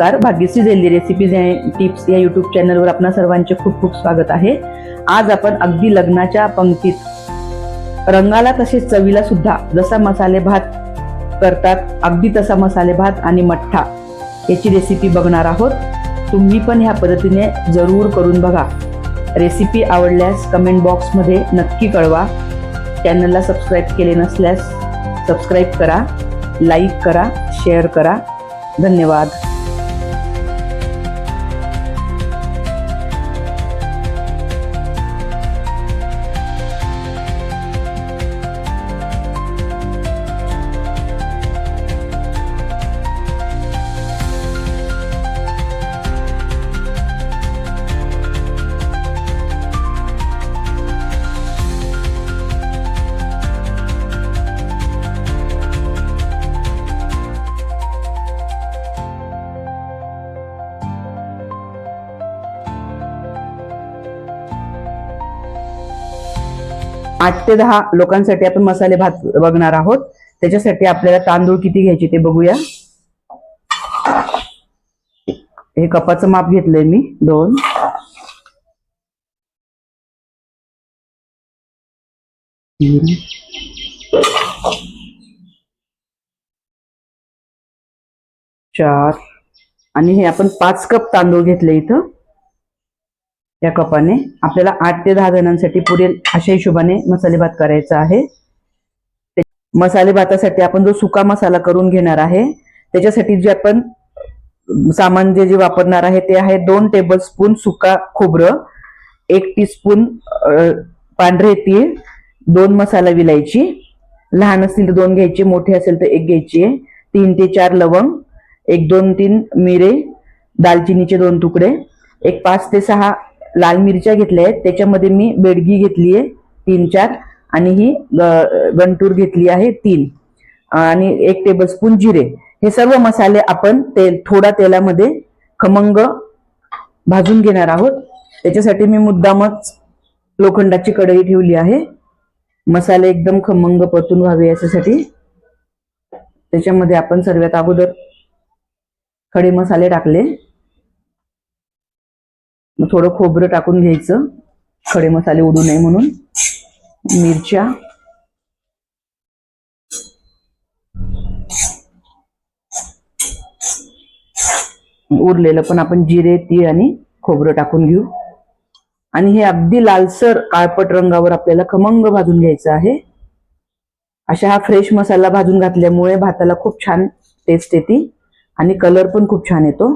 नमस्कार. Bhagyashree jelly recipes and tips या YouTube चॅनलवर आपणा सर्वांचे खूप खूप स्वागत आहे. आज आपण अगदी लग्नाच्या पंक्तीत रंगाला तसेच चवीला सुद्धा जसा मसाले भात करतात अगदी तसा मसाले भात आणि मठ्ठा याची रेसिपी बघणार आहोत. तुम्ही पण ह्या पद्धतीने जरूर करून बघा. रेसिपी आवडल्यास कमेंट बॉक्समध्ये नक्की कळवा. चॅनलला सबस्क्राईब केले नसल्यास सबस्क्राईब करा लाईक करा शेअर करा. धन्यवाद. आठ ते दहा लोकांसाठी आपण मसाले भात बघणार आहोत. त्याच्यासाठी आपल्याला तांदूळ किती घ्यायचे ते बघूया. हे कपाचं माप घेतलंय मी. दोन. चार. आणि हे आपण पाच कप तांदूळ घेतले इथं. या कपाने आपल्याला आठ ते दहा जणांसाठी पुरेल अशा हिशोबाने मसाले भात करायचा आहे. मसालेभातासाठी मसाले भातासाठी आपण जो सुका मसाला करून घेणार आहे त्याच्यासाठी जे आपण सामान जे जे वापरणार आहे ते आहे दोन टेबल स्पून सुका खोबरं एक टीस्पून पांढरे तीळ दोन मसाला विलायची. लहान असतील तर दोन घ्यायचे मोठे असेल तर एक घ्यायची. आहे तीन ते चार लवंग एक दोन तीन मिरे दालचिनीचे दोन तुकडे एक पाच ते सहा लाल मिरच्या घेतल्या आहेत. त्याच्यामध्ये मी बेडगी घेतली आहे तीन चार. आणि ही गंटूर घेतली आहे तीन. आणि एक टेबलस्पून जिरे. हे सर्व मसाले आपण तेल थोडा तेलामध्ये खमंग भाजून घेणार आहोत. त्याच्यासाठी मी मुद्दामच लोखंडाची कढई ठेवली आहे. मसाले एकदम खमंग परतून व्हावे याच्यासाठी. त्याच्यामध्ये आपण सर्वात अगोदर खडे मसाले टाकले. मग थोडं खोबरं टाकून घ्यायचं. खडे मसाले उडू नये म्हणून. मिरच्या. उरलेलं पण आपण जिरे तीळ आणि खोबरं टाकून घेऊ. आणि हे अगदी लालसर काळपट रंगावर आपल्याला खमंग भाजून घ्यायचं आहे. अशा हा फ्रेश मसाला भाजून घातल्यामुळे भाताला खूप छान टेस्ट येते आणि कलर पण खूप छान येतो.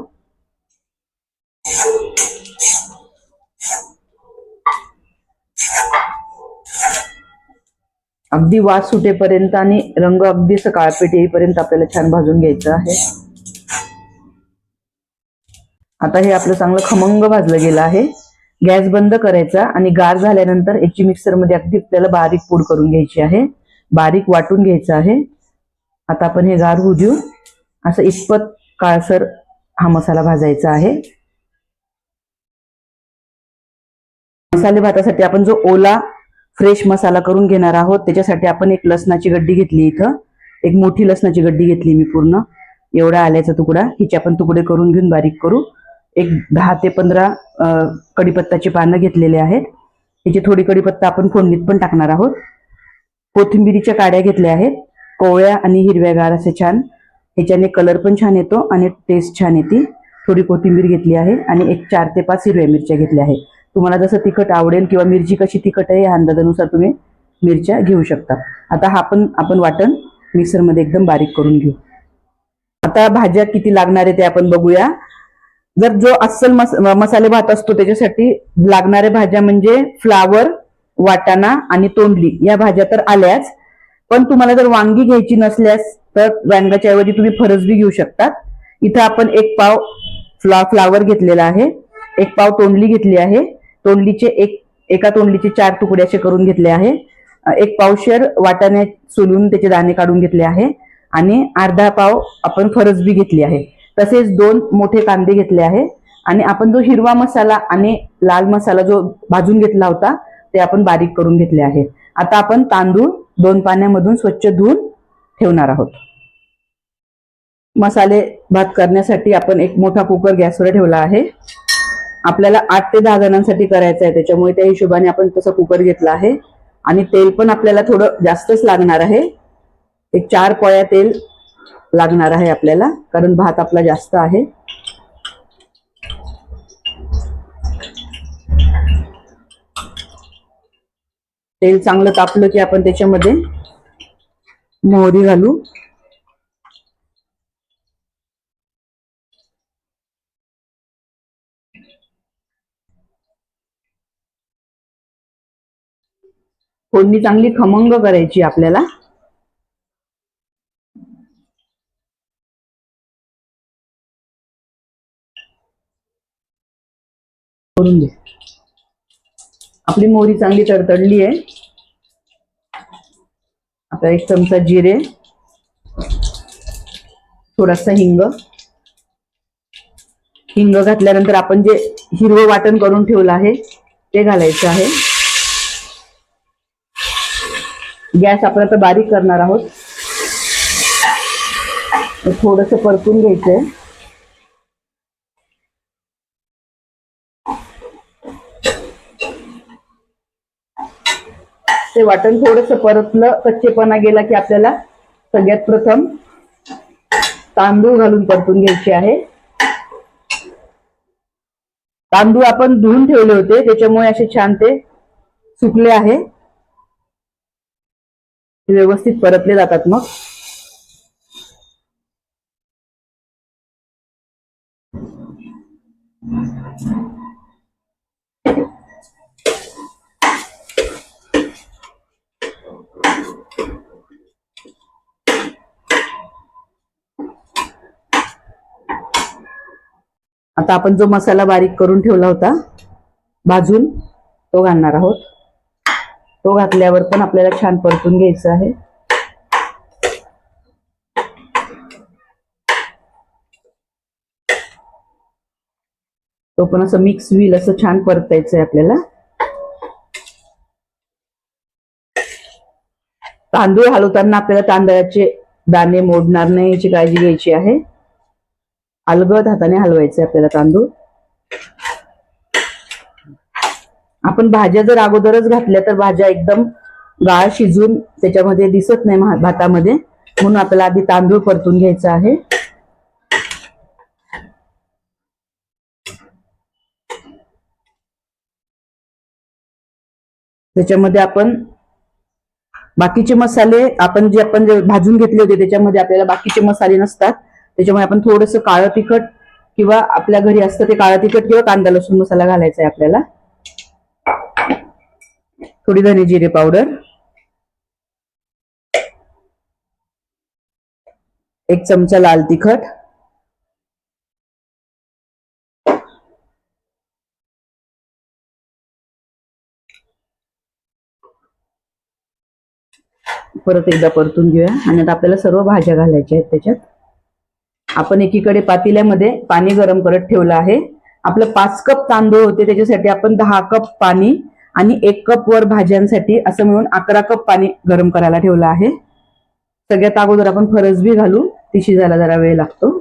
अगदी वास सुटेपर्यंत आणि रंग अगदी असं काळपेट येईपर्यंत आपल्याला छान भाजून घ्यायचं आहे. आता हे आपलं चांगलं खमंग भाजलं गेलं आहे. गॅस बंद करायचा आणि गार झाल्यानंतर याची मिक्सरमध्ये अगदी आपल्याला बारीक पूड करून घ्यायची आहे. बारीक वाटून घ्यायचं आहे. आता आपण हे गार होऊ देऊ. असं इतपत काळसर हा मसाला भाजायचा आहे. मसाले भातासाठी आपण जो ओला फ्रेश मसाला करून घेणार आहोत. त्याच्यासाठी आपण एक लसणाची गड्डी घेतली इथं. एक मोठी लसणाची गड्डी घेतली मी पूर्ण. एवढा आल्याचा तुकडा. हिचे आपण तुकडे करून घेऊन बारीक करू. एक दहा ते पंधरा कडीपत्ताची पानं घेतलेले आहेत. हिची थोडी कडीपत्ता आपण फोडणीत पण टाकणार आहोत. कोथिंबिरीच्या काड्या घेतल्या आहेत. कोवळ्या आणि हिरव्यागार असे छान. ह्याच्याने कलर पण छान येतो आणि टेस्ट छान येते. थोडी कोथिंबीर घेतली आहे आणि एक चार ते पाच हिरव्या मिरच्या घेतल्या आहेत. तुम्हाला जसं तिखट आवडेल किंवा मिरची कशी तिखट आहे या अंदाजानुसार तुम्ही मिरच्या घेऊ शकता. आता हा पण आपण वाटण मिक्सरमध्ये एकदम बारीक करून घेऊ. आता भाज्या किती लागणार आहे ते आपण बघूया. जर जो अस्सल मस मसाले भात असतो त्याच्यासाठी लागणाऱ्या भाज्या म्हणजे फ्लावर वाटाणा आणि तोंडली. या भाज्या तर आल्याच. पण तुम्हाला जर वांगी घ्यायची नसल्यास तर वांग्याच्या ऐवजी तुम्ही फरसबी घेऊ शकतात. इथं आपण एक पाव फ्ला फ्लावर घेतलेला आहे. एक पाव तोंडली घेतली आहे. तोंडलीचे एक एका तोंडलीचे चार तुकडे असे करून घेतले आहे. एक पावशेर वाटाणे सोलून त्याचे दाणे काढून घेतले आहे आणि अर्धा पाव आपण फरसबी घेतली आहे. तसेच दोन मोठे कांदे घेतले आहे आणि आपण जो हिरवा मसाला आणि लाल मसाला जो भाजून घेतला होता ते आपण बारीक करून घेतले आहे. आता आपण तांदूळ दोन पाण्यामधून स्वच्छ धुवून ठेवणार आहोत. मसाले भात करण्यासाठी आपण एक मोठा कुकर गॅसवर ठेवला आहे. आपल्याला आठ ते दहा जणांसाठी करायचं आहे. त्याच्यामुळे त्या हिशोबाने आपण तसं कुकर घेतला आहे. आणि तेल पण आपल्याला थोडं जास्तच लागणार आहे. एक चार पळ्या तेल लागणार आहे आपल्याला कारण भात आपला जास्त आहे. तेल चांगलं तापलं की आपण त्याच्यामध्ये मोहरी घालू. फोडणी चांगली खमंग करायची आपल्याला. करून दे आपली मोहरी चांगली तडतडली आहे. आता एक चमचा जिरे. थोडासा हिंग. हिंग घातल्यानंतर आपण जे हिरवं वाटण करून ठेवलं आहे ते घालायचं आहे. गॅस आपण आता बारीक करणार आहोत. थोडस परतून घ्यायचंय. ते वाटण थोडस परतलं कच्चेपणा गेला की आपल्याला सगळ्यात प्रथम तांदूळ घालून परतून घ्यायचे आहे. तांदूळ आपण धुवून ठेवले होते त्याच्यामुळे असे छान ते सुकले आहे. व्यवस्थित परतले जातात मग. आता आपण जो मसाला बारीक करून ठेवला होता भाजून तो घालणार आहोत. तो घातल्यावर पण आपल्याला छान परतून घ्यायचं आहे. तो पण असं मिक्स होईल असं छान परतायचं आहे आपल्याला. तांदूळ हलवताना आपल्याला तांदळाचे दाणे मोडणार नाही याची काळजी घ्यायची आहे. अलगद हाताने हलवायचे आपल्याला तांदूळ. आपण भाज्या जर अगोदरच घातल्या तर भाज्या एकदम गाळ शिजून त्याच्यामध्ये दिसत नाही भातामध्ये. म्हणून आपल्याला आधी तांदूळ परतून घ्यायचा आहे. त्याच्यामध्ये आपण बाकीचे मसाले आपण जे आपण जे भाजून घेतले होते त्याच्यामध्ये आपल्याला बाकीचे मसाले नसतात. त्याच्यामुळे आपण थोडस काळं तिखट किंवा आपल्या घरी असतं ते काळं तिखट किंवा कांदा लसूण मसाला घालायचा आहे आपल्याला. थोडी धने जिरे पावडर. एक चमचा लाल तिखट. परत एकदा परतून घेऊया. आणि आता आपल्याला सर्व भाज्या घालायच्या आहेत त्याच्यात. आपण एकीकडे पातेल्यामध्ये पाणी गरम करत ठेवलं आहे. आपलं पाच कप तांदूळ होते त्याच्यासाठी आपण दहा कप पाणी आणि एक कप वर भाज्यांसाठी असं मिळून अकरा कप पाणी गरम करायला ठेवलं आहे. सगळ्यात अगोदर आपण फरसबी घालू ती शिजायला जरा वेळ लागतो.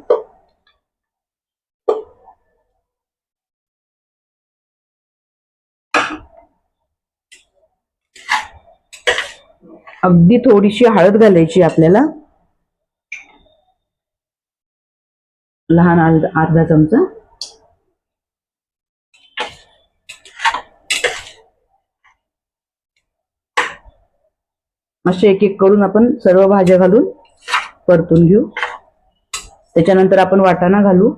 अगदी थोडीशी हळद घालायची आपल्याला. लहान अर्धा अर्धा चमचा. असे एक एक करून आपण सर्व भाज्या घालून परतून घेऊ. त्याच्यानंतर आपण वाटाणा घालू.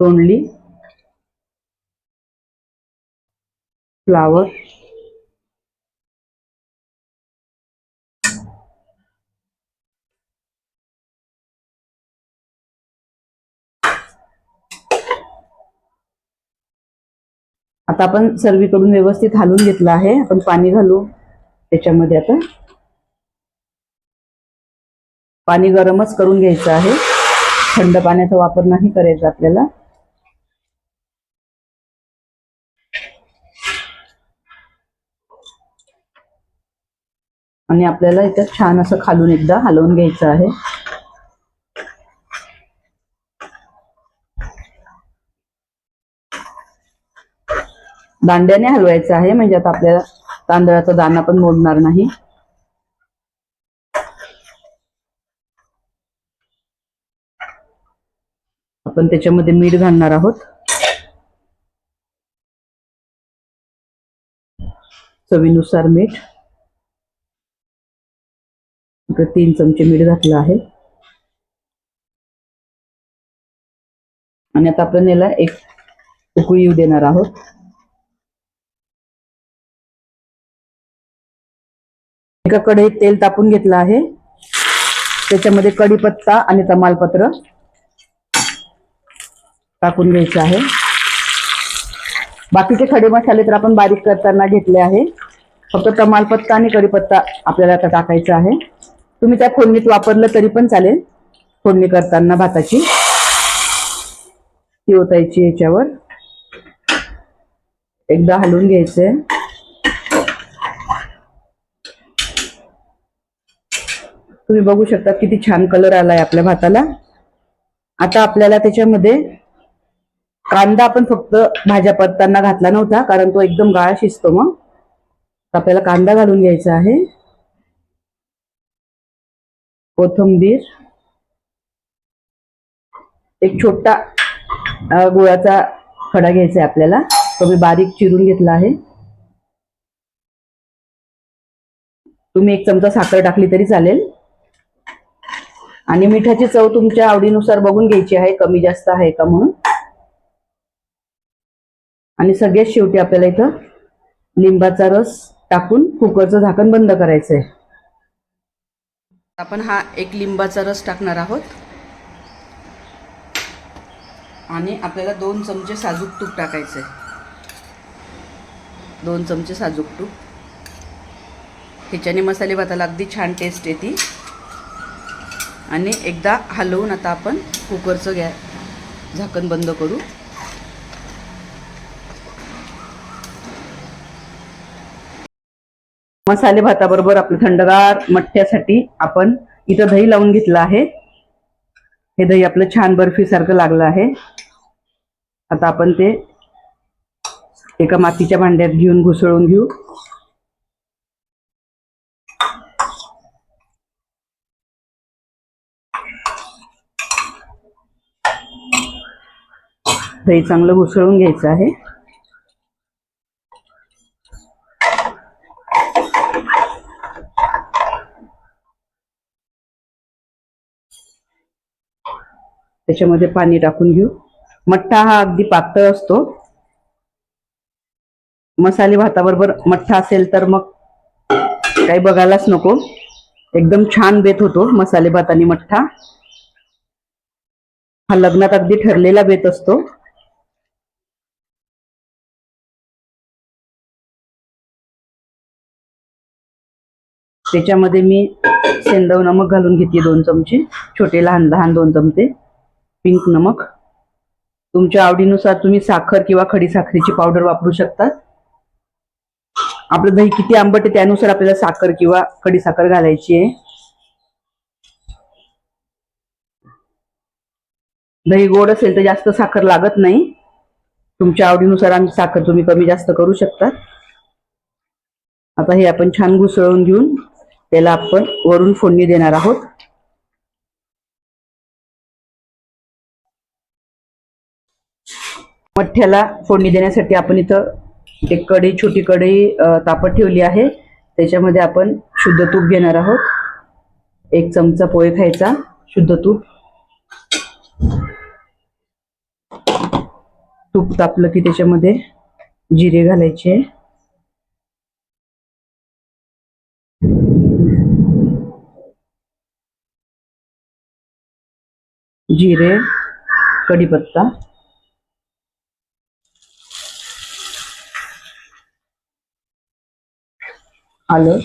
तोंडली. फ्लावर. आता आपण सर्वीकडून व्यवस्थित हालून घेतलं आहे. आपण पाणी घालू. त्याच्यामध्ये आता पाणी गरमच करून घ्यायचं आहे. थंड पाण्याचा वापर नाही करायचा आपल्याला. आणि आपल्याला इथं छान असं खालून एकदा हलवून घ्यायचं आहे. दांड्याने हलवायचं आहे. म्हणजे आता आपल्याला तांदळाचा दाणा पण मोडणार नाही. आपण त्याच्यामध्ये मीठ घालणार आहोत. चवीनुसार मीठ. इकडे तीन चमचे मीठ घातलं आहे. आणि आता आपण याला एक उकळी येऊ देणार आहोत. एका कढईत तेल तापून घेतलं आहे. त्याच्यामध्ये कढीपत्ता आणि तमालपत्र टाकून घ्यायचं आहे. बाकीचे खडे मसाले तर आपण बारीक करताना घेतले आहे. फक्त तमालपत्ता आणि कढीपत्ता आपल्याला आता टाकायचा आहे. तुम्ही त्या फोडणीत वापरलं तरी पण चालेल. फोडणी करताना भाताची. ती ओतायची याच्यावर. एकदा हलवून घ्यायचंय. तुम्ही बघू शकता किती छान कलर आलाय आपल्या भाताला. आता आपल्याला त्याच्यामध्ये कांदा आपण फक्त भाज्या परताना घातला नव्हता कारण तो एकदम गाळा शिजतो मग. आपल्याला कांदा घालून घ्यायचा आहे. कोथंबीर. एक छोटा गुळाचा खडा घ्यायचा आहे आपल्याला. तो मी बारीक चिरून घेतला आहे. तुम्ही एक चमचा साखर टाकली तरी चालेल. आणि मिठाची चव तुमच्या आवडीनुसार बघून घ्यायची आहे कमी जास्त आहे का म्हणून? आणि सगळ्यात शेवटी आपल्याला इथं लिंबाचा रस टाकून कुकरचं झाकण बंद करायचंय. आपण हा एक लिंबाचा रस टाकणार आहोत. आणि आपल्याला दोन चमचे साजूक तूप टाकायचंय. दोन चमचे साजूक तूप. ह्याच्याने मसाले भाताला अगदी छान टेस्ट येते. आणि एकदा हलवून आता आपण कुकरचं गॅ झाकण बंद करू. मसाले भाताबरोबर आपलं थंडगार मठ्ठ्यासाठी आपण इथं दही लावून घेतलं आहे. हे दही आपलं छान बर्फीसारखं लागलं आहे. आता आपण ते एका मातीच्या भांड्यात घेऊन घुसळून घेऊ. दही चांगलं घुसळून घ्यायचं आहे. त्याच्यामध्ये पाणी टाकून घेऊ. मठ्ठा हा अगदी पातळ असतो. मसाले भाताबरोबर मठ्ठा असेल तर मग काही बघायलाच नको. एकदम छान बेत होतो मसाले भात आणि मठ्ठा. हा लग्नात अगदी ठरलेला बेत असतो. त्याच्यामध्ये मी सेंदव नमक घालून घेते दोन चमचे. छोटे लहान लहान दोन चमचे. पिंक नमक. तुमच्या आवडीनुसार तुम्ही साखर किंवा खडी साखरेची पावडर वापरू शकता. आपलं दही किती आंबट आहे त्यानुसार आपल्याला साखर किंवा खडी साखर घालायची आहे. दही गोड असेल तर जास्त साखर लागत नाही. तुमच्या आवडीनुसार आम्ही साखर तुम्ही कमी जास्त करू शकता. आता हे आपण छान घुसळून घेऊन त्याला आपण वरून फोडणी देणार आहोत. मठ्ठ्याला फोडणी देण्यासाठी आपण इथं एक कढई छोटी कढई तापत ठेवली आहे. त्याच्यामध्ये आपण शुद्ध तूप घेणार आहोत. एक चमचा पोहे खायचा शुद्ध तूप. तूप तापलं की त्याच्यामध्ये जिरे घालायचे. जिरे कढीपत्ता. आलं.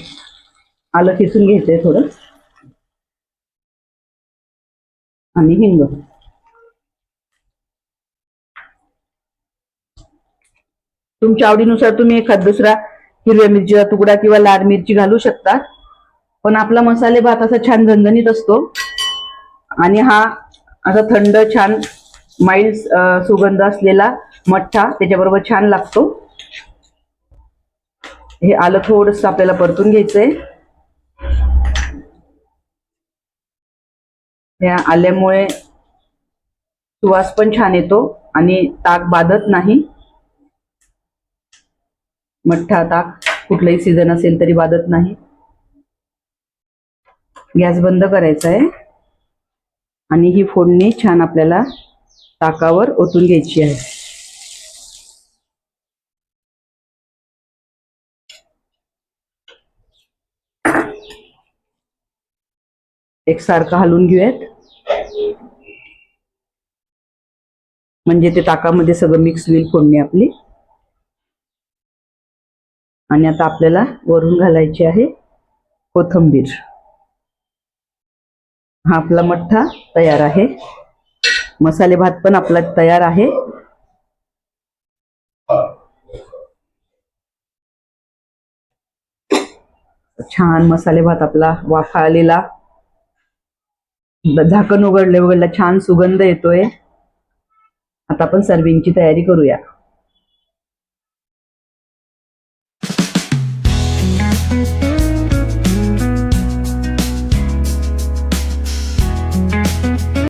आलं किसून घ्यायचंय थोडं. आणि हिंग. तुमच्या आवडीनुसार तुम्ही एखाद दुसरा हिरव्या मिरचीचा तुकडा किंवा लाल मिरची घालू शकता. पण आपला मसाले भात असा छान झणझणीत असतो. आणि हा असा थंड छान माइल्ड सुगंध असलेला मठ्ठा त्याच्याबरोबर छान लागतो. हे आलं थोडस आपल्याला परतून घ्यायचंय. ह्या आल्यामुळे सुवास पण छान येतो आणि ताक बाधत नाही. मठ्ठा ताक कुठलंही सीझन असेल तरी बाधत नाही. गॅस बंद करायचा आहे आणि ही फोडणी छान आपल्याला ताकावर ओतून घ्यायची आहे. एकसारखं हलवून घेऊयात. म्हणजे ते ताकामध्ये सगळं मिक्स होईल फोडणी आपली. आणि आता आपल्याला वरून घालायची आहे कोथंबीर. हा आपला मठ्ठा तयार आहे. मसाले भात पण आपला तयार आहे. छान मसाले भात आपला वाफा आलेला. झाकण उघडले उघडला छान सुगंध येतोय. आता आपण सर्विंगची तयारी करूया.